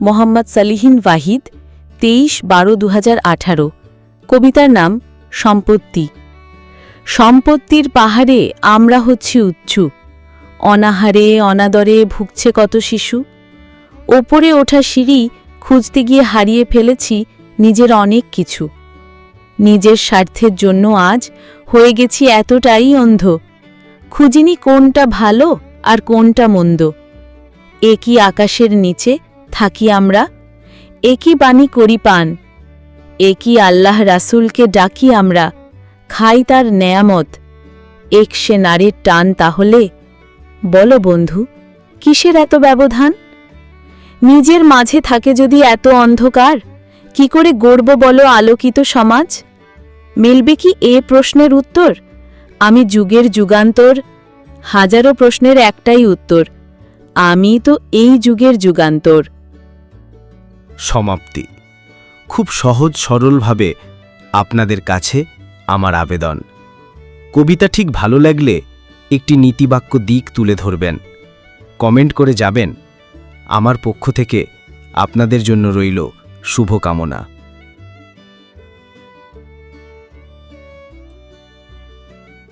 মোহাম্মদ সালিহিন ওয়াহিদ, তেইশ বারো দু আঠারো। কবিতার নাম, সম্পত্তি। সম্পত্তির পাহাড়ে আমরা হচ্ছি উচ্চু। অনাহারে, অনাদরে ভুগছে কত শিশু। ওপরে ওঠা সিঁড়ি খুঁজতে গিয়ে হারিয়ে ফেলেছি নিজের অনেক কিছু। নিজের স্বার্থের জন্য আজ হয়ে গেছি এতটাই অন্ধ। খুঁজিনি কোনটা ভালো আর কোনটা মন্দ। একই আকাশের নিচে থাকি আমরা? একই বাণী করি পান? একই আল্লাহ রাসূলকে ডাকি আমরা? খাই তার নেয়ামত। এক সে নারীর টান তাহলে? বলো বন্ধু, কিসের এত ব্যবধান? নিজের মাঝে থাকে যদি এত অন্ধকার, কি করে গড়ব বলো আলোকিত সমাজ? মিলবে কি এ প্রশ্নের উত্তর? আমি যুগের যুগান্তর, হাজারো প্রশ্নের একটাই উত্তর। আমি তো এই যুগের যুগান্তর। সমাপ্তি। খুব সহজ সরলভাবে আপনাদের কাছে আমার আবেদন। কবিতা ঠিক ভালো লাগলে একটি নীতিবাক্য দিক তুলে ধরবেন। কমেন্ট করে যাবেন। আমার পক্ষ থেকে আপনাদের জন্য রইল শুভকামনা।